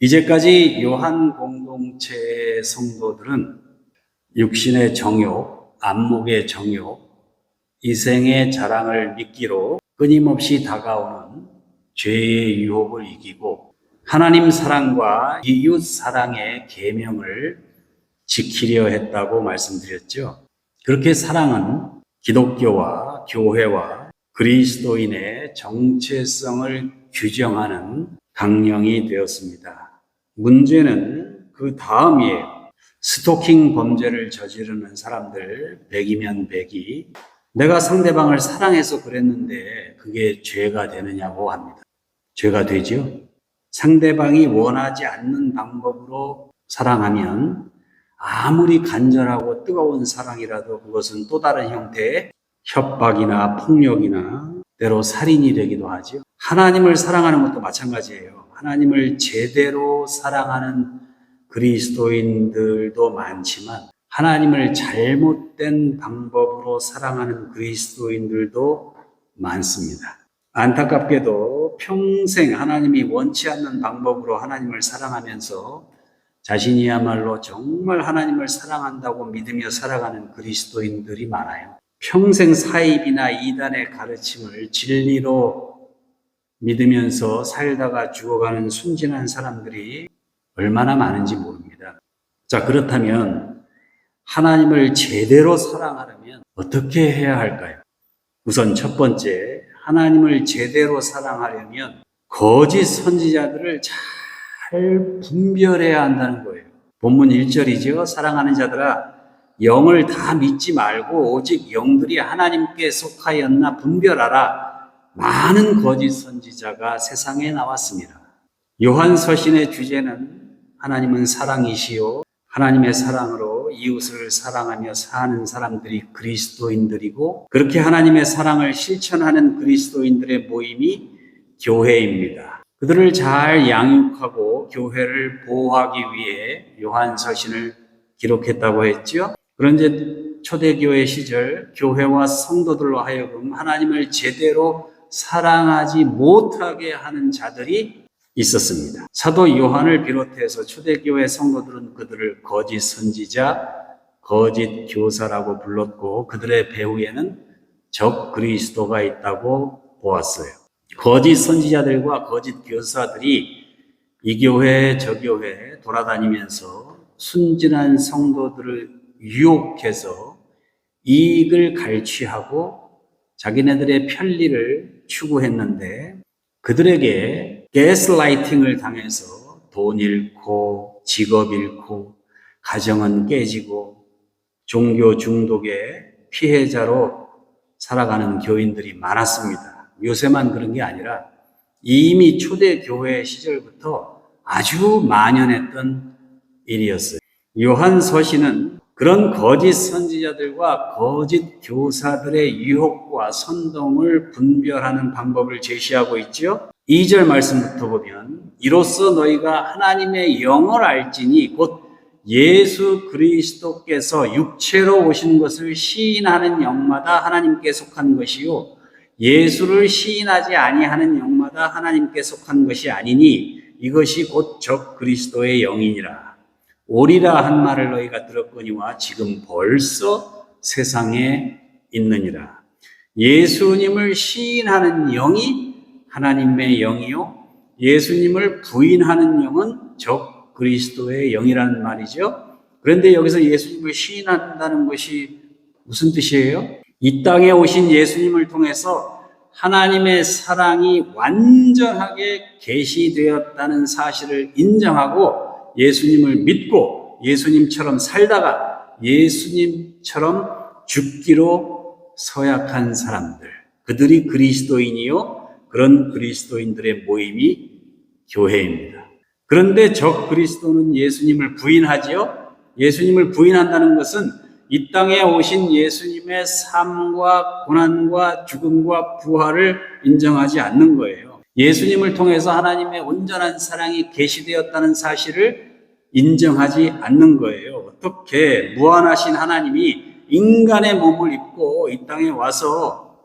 이제까지 요한 공동체 성도들은 육신의 정욕, 안목의 정욕, 이생의 자랑을 미끼로 끊임없이 다가오는 죄의 유혹을 이기고 하나님 사랑과 이웃 사랑의 계명을 지키려 했다고 말씀드렸죠. 그렇게 사랑은 기독교와 교회와 그리스도인의 정체성을 규정하는 강령이 되었습니다. 문제는 그 다음이에요. 스토킹 범죄를 저지르는 사람들, 백이면 백이, 내가 상대방을 사랑해서 그랬는데 그게 죄가 되느냐고 합니다. 죄가 되죠? 상대방이 원하지 않는 방법으로 사랑하면 아무리 간절하고 뜨거운 사랑이라도 그것은 또 다른 형태의 협박이나 폭력이나 때로 살인이 되기도 하죠. 하나님을 사랑하는 것도 마찬가지예요. 하나님을 제대로 사랑하는 그리스도인들도 많지만 하나님을 잘못된 방법으로 사랑하는 그리스도인들도 많습니다. 안타깝게도 평생 하나님이 원치 않는 방법으로 하나님을 사랑하면서 자신이야말로 정말 하나님을 사랑한다고 믿으며 살아가는 그리스도인들이 많아요. 평생 사입이나 이단의 가르침을 진리로 믿으면서 살다가 죽어가는 순진한 사람들이 얼마나 많은지 모릅니다. 자, 그렇다면 하나님을 제대로 사랑하려면 어떻게 해야 할까요? 우선 첫 번째, 하나님을 제대로 사랑하려면 거짓 선지자들을 잘 분별해야 한다는 거예요. 본문 1절이죠. 사랑하는 자들아, 영을 다 믿지 말고 오직 영들이 하나님께 속하였나 분별하라. 많은 거짓 선지자가 세상에 나왔습니다. 요한 서신의 주제는 하나님은 사랑이시요. 하나님의 사랑으로 이웃을 사랑하며 사는 사람들이 그리스도인들이고 그렇게 하나님의 사랑을 실천하는 그리스도인들의 모임이 교회입니다. 그들을 잘 양육하고 교회를 보호하기 위해 요한 서신을 기록했다고 했죠. 그런데 초대교회 시절 교회와 성도들로 하여금 하나님을 제대로 사랑하지 못하게 하는 자들이 있었습니다. 사도 요한을 비롯해서 초대교회 성도들은 그들을 거짓 선지자, 거짓 교사라고 불렀고 그들의 배후에는 적 그리스도가 있다고 보았어요. 거짓 선지자들과 거짓 교사들이 이 교회 저 교회 돌아다니면서 순진한 성도들을 유혹해서 이익을 갈취하고 자기네들의 편리를 추구했는데 그들에게 게스라이팅을 당해서 돈 잃고 직업 잃고 가정은 깨지고 종교 중독의 피해자로 살아가는 교인들이 많았습니다. 요새만 그런 게 아니라 이미 초대 교회 시절부터 아주 만연했던 일이었어요. 요한 서신은 그런 거짓 선지자들과 거짓 교사들의 유혹과 선동을 분별하는 방법을 제시하고 있죠. 2절 말씀부터 보면 이로써 너희가 하나님의 영을 알지니 곧 예수 그리스도께서 육체로 오신 것을 시인하는 영마다 하나님께 속한 것이요 예수를 시인하지 아니하는 영마다 하나님께 속한 것이 아니니 이것이 곧 적 그리스도의 영이니라. 오리라 한 말을 너희가 들었거니와 지금 벌써 세상에 있느니라. 예수님을 시인하는 영이 하나님의 영이요. 예수님을 부인하는 영은 적 그리스도의 영이라는 말이죠. 그런데 여기서 예수님을 시인한다는 것이 무슨 뜻이에요? 이 땅에 오신 예수님을 통해서 하나님의 사랑이 완전하게 계시되었다는 사실을 인정하고 예수님을 믿고 예수님처럼 살다가 예수님처럼 죽기로 서약한 사람들, 그들이 그리스도인이요. 그런 그리스도인들의 모임이 교회입니다. 그런데 적 그리스도는 예수님을 부인하지요. 예수님을 부인한다는 것은 이 땅에 오신 예수님의 삶과 고난과 죽음과 부활을 인정하지 않는 거예요. 예수님을 통해서 하나님의 온전한 사랑이 계시되었다는 사실을 인정하지 않는 거예요. 어떻게 무한하신 하나님이 인간의 몸을 입고 이 땅에 와서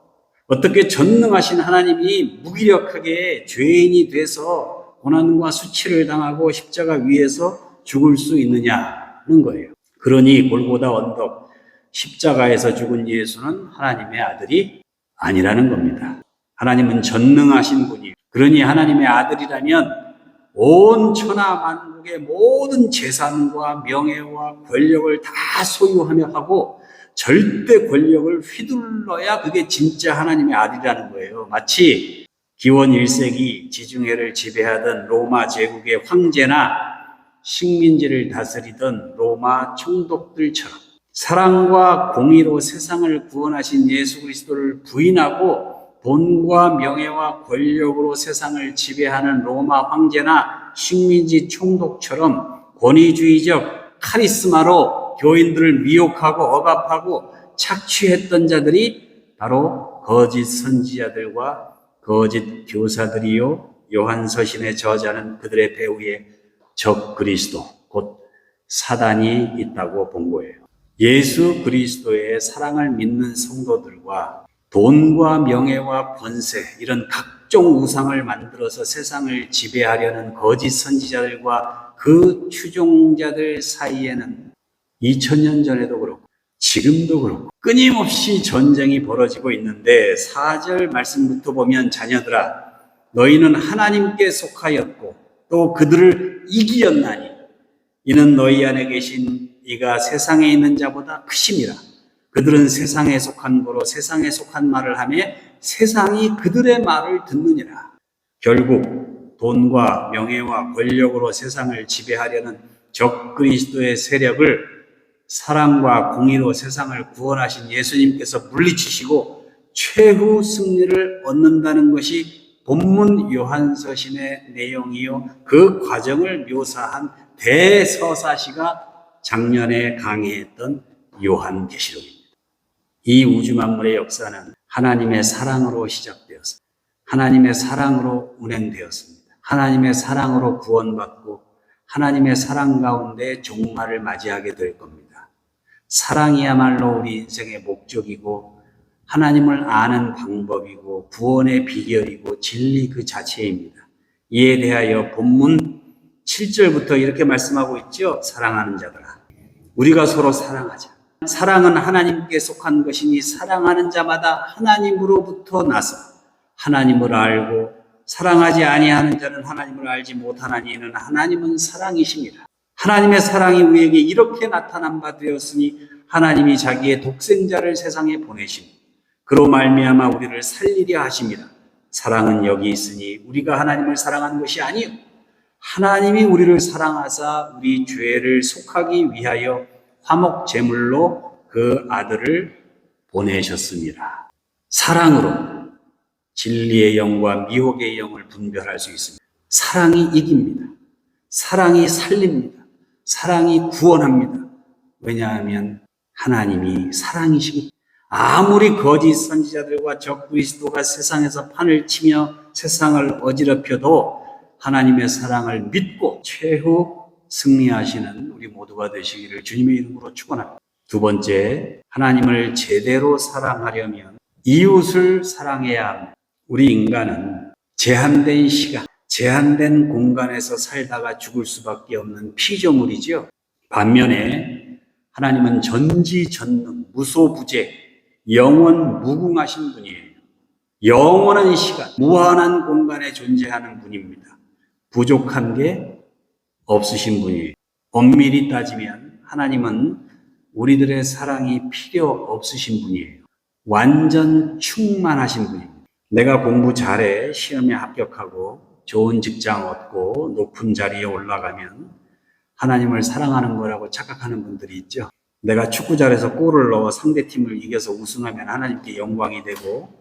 어떻게 전능하신 하나님이 무기력하게 죄인이 돼서 고난과 수치를 당하고 십자가 위에서 죽을 수 있느냐는 거예요. 그러니 골고다 언덕 십자가에서 죽은 예수는 하나님의 아들이 아니라는 겁니다. 하나님은 전능하신 분이에요. 그러니 하나님의 아들이라면 온 천하 만국의 모든 재산과 명예와 권력을 다 소유하며 하고 절대 권력을 휘둘러야 그게 진짜 하나님의 아들이라는 거예요. 마치 기원 1세기 지중해를 지배하던 로마 제국의 황제나 식민지를 다스리던 로마 총독들처럼 사랑과 공의로 세상을 구원하신 예수 그리스도를 부인하고 돈과 명예와 권력으로 세상을 지배하는 로마 황제나 식민지 총독처럼 권위주의적 카리스마로 교인들을 미혹하고 억압하고 착취했던 자들이 바로 거짓 선지자들과 거짓 교사들이요 요한서신의 저자는 그들의 배후에 적 그리스도 곧 사단이 있다고 본 거예요. 예수 그리스도의 사랑을 믿는 성도들과 돈과 명예와 권세 이런 각종 우상을 만들어서 세상을 지배하려는 거짓 선지자들과 그 추종자들 사이에는 2000년 전에도 그렇고 지금도 그렇고 끊임없이 전쟁이 벌어지고 있는데 4절 말씀부터 보면 자녀들아 너희는 하나님께 속하였고 또 그들을 이기었나니 이는 너희 안에 계신 이가 세상에 있는 자보다 크심이라 그들은 세상에 속한 거로 세상에 속한 말을 하며 세상이 그들의 말을 듣느니라 결국 돈과 명예와 권력으로 세상을 지배하려는 적 그리스도의 세력을 사랑과 공의로 세상을 구원하신 예수님께서 물리치시고 최후 승리를 얻는다는 것이 본문 요한서신의 내용이요. 그 과정을 묘사한 대서사시가 작년에 강의했던 요한계시록입니다. 이 우주 만물의 역사는 하나님의 사랑으로 시작되었습니다. 하나님의 사랑으로 운행되었습니다. 하나님의 사랑으로 구원받고 하나님의 사랑 가운데 종말을 맞이하게 될 겁니다. 사랑이야말로 우리 인생의 목적이고 하나님을 아는 방법이고 구원의 비결이고 진리 그 자체입니다. 이에 대하여 본문 7절부터 이렇게 말씀하고 있죠. 사랑하는 자들아. 우리가 서로 사랑하자. 사랑은 하나님께 속한 것이니 사랑하는 자마다 하나님으로부터 나서 하나님을 알고 사랑하지 아니하는 자는 하나님을 알지 못하나니 이는 하나님은 사랑이십니다. 하나님의 사랑이 우리에게 이렇게 나타난 바 되었으니 하나님이 자기의 독생자를 세상에 보내심 그로 말미암아 우리를 살리려 하십니다. 사랑은 여기 있으니 우리가 하나님을 사랑한 것이 아니요 하나님이 우리를 사랑하사 우리 죄를 속하기 위하여 화목 제물로 그 아들을 보내셨습니다. 사랑으로 진리의 영과 미혹의 영을 분별할 수 있습니다. 사랑이 이깁니다. 사랑이 살립니다. 사랑이 구원합니다. 왜냐하면 하나님이 사랑이시기 아무리 거짓 선지자들과 적 그리스도가 세상에서 판을 치며 세상을 어지럽혀도 하나님의 사랑을 믿고 최후 승리하시는 우리 모두가 되시기를 주님의 이름으로 축원합니다. 두 번째, 하나님을 제대로 사랑하려면 이웃을 사랑해야 합니다. 우리 인간은 제한된 시간, 제한된 공간에서 살다가 죽을 수밖에 없는 피조물이죠. 반면에 하나님은 전지전능, 무소부재, 영원 무궁하신 분이에요. 영원한 시간, 무한한 공간에 존재하는 분입니다. 부족한 게 없으신 분이에요. 엄밀히 따지면 하나님은 우리들의 사랑이 필요 없으신 분이에요. 완전 충만하신 분입니다. 내가 공부 잘해 시험에 합격하고 좋은 직장 얻고 높은 자리에 올라가면 하나님을 사랑하는 거라고 착각하는 분들이 있죠. 내가 축구 잘해서 골을 넣어 상대팀을 이겨서 우승하면 하나님께 영광이 되고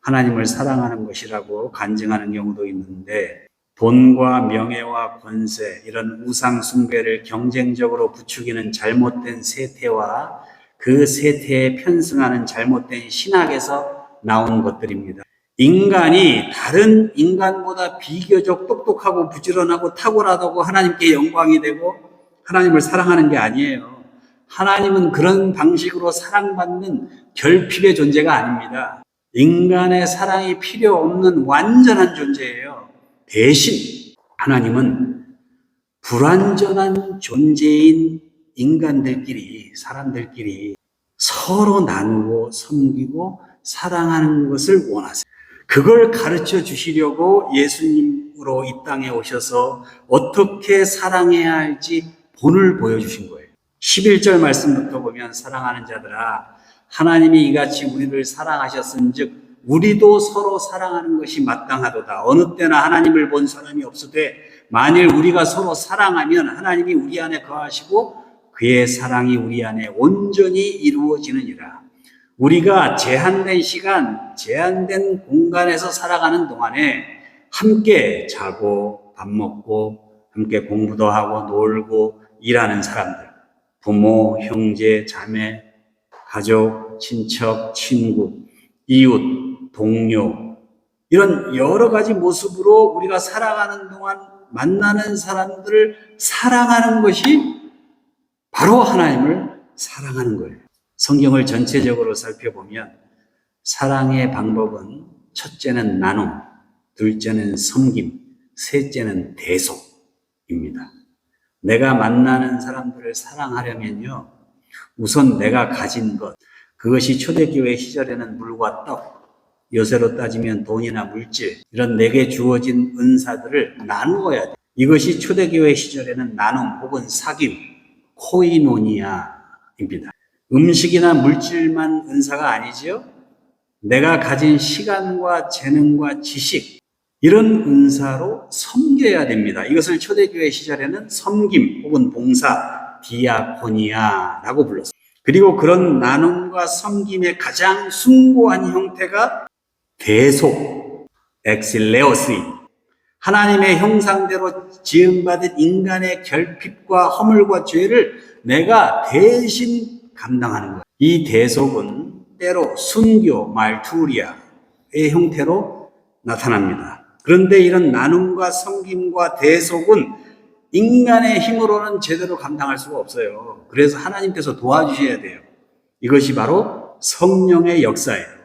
하나님을 사랑하는 것이라고 간증하는 경우도 있는데 돈과 명예와 권세 이런 우상 숭배를 경쟁적으로 부추기는 잘못된 세태와 그 세태에 편승하는 잘못된 신학에서 나온 것들입니다. 인간이 다른 인간보다 비교적 똑똑하고 부지런하고 탁월하다고 하나님께 영광이 되고 하나님을 사랑하는 게 아니에요. 하나님은 그런 방식으로 사랑받는 결핍의 존재가 아닙니다. 인간의 사랑이 필요 없는 완전한 존재예요. 대신 하나님은 불완전한 존재인 인간들끼리, 사람들끼리 서로 나누고 섬기고 사랑하는 것을 원하세요. 그걸 가르쳐 주시려고 예수님으로 이 땅에 오셔서 어떻게 사랑해야 할지 본을 보여주신 거예요. 11절 말씀부터 보면 사랑하는 자들아 하나님이 이같이 우리를 사랑하셨은 즉 우리도 서로 사랑하는 것이 마땅하도다. 어느 때나 하나님을 본 사람이 없으되 만일 우리가 서로 사랑하면 하나님이 우리 안에 거하시고 그의 사랑이 우리 안에 온전히 이루어지느니라. 우리가 제한된 시간, 제한된 공간에서 살아가는 동안에 함께 자고 밥 먹고 함께 공부도 하고 놀고 일하는 사람들, 부모, 형제, 자매, 가족, 친척, 친구, 이웃, 동료, 이런 여러 가지 모습으로 우리가 살아가는 동안 만나는 사람들을 사랑하는 것이 바로 하나님을 사랑하는 거예요. 성경을 전체적으로 살펴보면 사랑의 방법은 첫째는 나눔, 둘째는 섬김, 셋째는 대속입니다. 내가 만나는 사람들을 사랑하려면요, 우선 내가 가진 것, 그것이 초대교회 시절에는 물과 떡, 요새로 따지면 돈이나 물질, 이런 내게 주어진 은사들을 나누어야 돼. 이것이 초대교회 시절에는 나눔 혹은 사귐, 코이노니아입니다. 음식이나 물질만 은사가 아니지요? 내가 가진 시간과 재능과 지식, 이런 은사로 섬겨야 됩니다. 이것을 초대교회 시절에는 섬김 혹은 봉사, 디아코니아라고 불렀어요. 그리고 그런 나눔과 섬김의 가장 숭고한 형태가 대속, 엑실레오스이, 하나님의 형상대로 지음받은 인간의 결핍과 허물과 죄를 내가 대신 감당하는 거예요. 이 대속은 때로 순교, 말투리아의 형태로 나타납니다. 그런데 이런 나눔과 섬김과 대속은 인간의 힘으로는 제대로 감당할 수가 없어요. 그래서 하나님께서 도와주셔야 돼요. 이것이 바로 성령의 역사예요.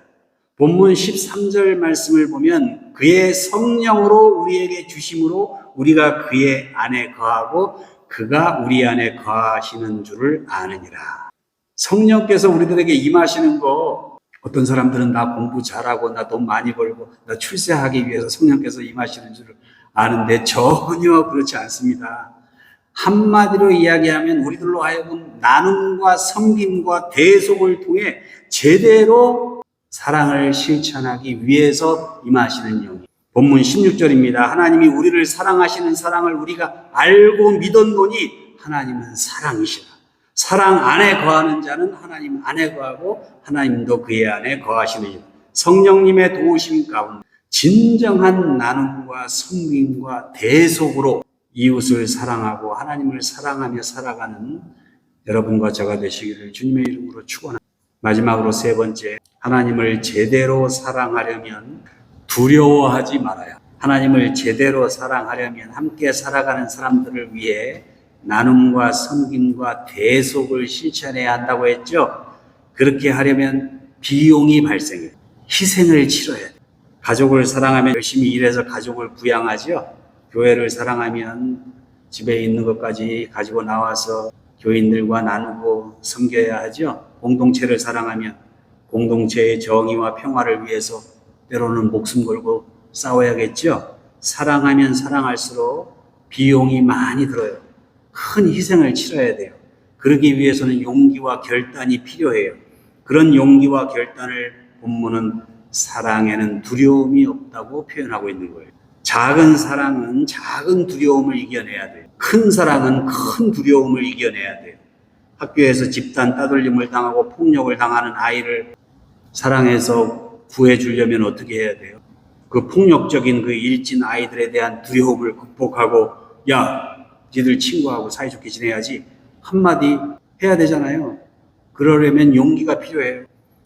본문 13절 말씀을 보면 그의 성령으로 우리에게 주심으로 우리가 그의 안에 거하고 그가 우리 안에 거하시는 줄을 아느니라. 성령께서 우리들에게 임하시는 거 어떤 사람들은 나 공부 잘하고 나 돈 많이 벌고 나 출세하기 위해서 성령께서 임하시는 줄을 아는데 전혀 그렇지 않습니다. 한마디로 이야기하면 우리들로 하여금 나눔과 섬김과 대속을 통해 제대로 사랑을 실천하기 위해서 임하시는 영이. 본문 16절입니다. 하나님이 우리를 사랑하시는 사랑을 우리가 알고 믿었노니 하나님은 사랑이시라. 사랑 안에 거하는 자는 하나님 안에 거하고 하나님도 그의 안에 거하시느니 성령님의 도우심 가운데 진정한 나눔과 섬김과 대속으로 이웃을 사랑하고 하나님을 사랑하며 살아가는 여러분과 저가 되시기를 주님의 이름으로 축원합니다. 마지막으로 세 번째 하나님을 제대로 사랑하려면 두려워하지 말아야. 하나님을 제대로 사랑하려면 함께 살아가는 사람들을 위해 나눔과 섬김과 대속을 실천해야 한다고 했죠. 그렇게 하려면 비용이 발생해요. 희생을 치러야 돼요. 가족을 사랑하면 열심히 일해서 가족을 부양하죠. 교회를 사랑하면 집에 있는 것까지 가지고 나와서 교인들과 나누고 섬겨야 하죠. 공동체를 사랑하면 공동체의 정의와 평화를 위해서 때로는 목숨 걸고 싸워야겠죠. 사랑하면 사랑할수록 비용이 많이 들어요. 큰 희생을 치러야 돼요. 그러기 위해서는 용기와 결단이 필요해요. 그런 용기와 결단을 본문은 사랑에는 두려움이 없다고 표현하고 있는 거예요. 작은 사랑은 작은 두려움을 이겨내야 돼요. 큰 사랑은 큰 두려움을 이겨내야 돼요. 학교에서 집단 따돌림을 당하고 폭력을 당하는 아이를 사랑해서 구해주려면 어떻게 해야 돼요? 그 폭력적인 그 일진 아이들에 대한 두려움을 극복하고, 야, 니들 친구하고 사이좋게 지내야지. 한마디 해야 되잖아요. 그러려면 용기가 필요해요.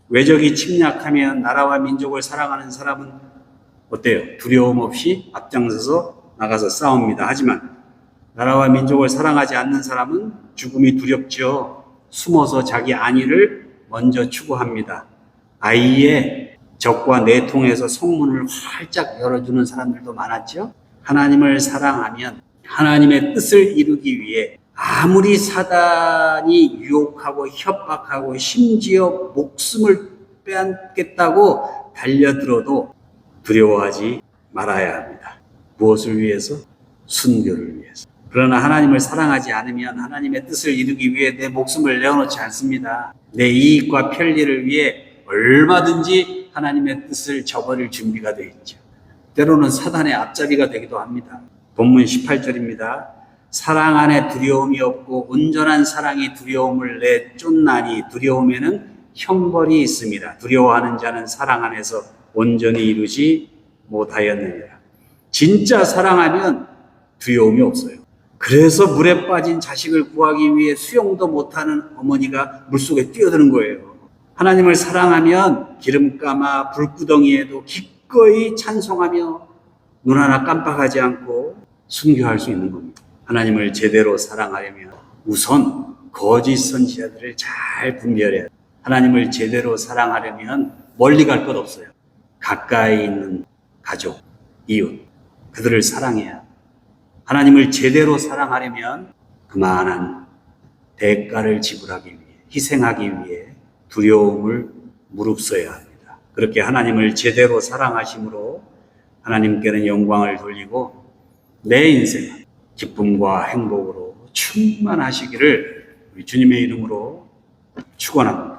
외적이 침략하면 나라와 민족을 사랑하는 사람은 어때요? 두려움 없이 앞장서서 나가서 싸웁니다. 하지만 나라와 민족을 사랑하지 않는 사람은 죽음이 두렵죠. 숨어서 자기 안위를 먼저 추구합니다. 아이의 적과 내통해서 성문을 활짝 열어주는 사람들도 많았죠. 하나님을 사랑하면 하나님의 뜻을 이루기 위해 아무리 사단이 유혹하고 협박하고 심지어 목숨을 빼앗겠다고 달려들어도 두려워하지 말아야 합니다. 무엇을 위해서? 순교를 위해서. 그러나 하나님을 사랑하지 않으면 하나님의 뜻을 이루기 위해 내 목숨을 내어놓지 않습니다. 내 이익과 편리를 위해 얼마든지 하나님의 뜻을 저버릴 준비가 되어 있죠. 때로는 사단의 앞잡이가 되기도 합니다. 본문 18절입니다. 사랑 안에 두려움이 없고 온전한 사랑이 두려움을 내쫓나니 두려움에는 형벌이 있습니다. 두려워하는 자는 사랑 안에서 온전히 이루지 못하였느니라. 진짜 사랑하면 두려움이 없어요. 그래서 물에 빠진 자식을 구하기 위해 수영도 못하는 어머니가 물속에 뛰어드는 거예요. 하나님을 사랑하면 기름감아 불구덩이에도 기꺼이 찬송하며 눈 하나 깜빡하지 않고 순교할 수 있는 겁니다. 하나님을 제대로 사랑하려면 우선 거짓 선지자들을 잘 분별해야 돼요. 하나님을 제대로 사랑하려면 멀리 갈 것 없어요. 가까이 있는 가족, 이웃, 그들을 사랑해야 하나님을 제대로 사랑하려면 그만한 대가를 지불하기 위해, 희생하기 위해 두려움을 무릅써야 합니다. 그렇게 하나님을 제대로 사랑하심으로 하나님께는 영광을 돌리고 내 인생은 기쁨과 행복으로 충만하시기를 우리 주님의 이름으로 축원합니다.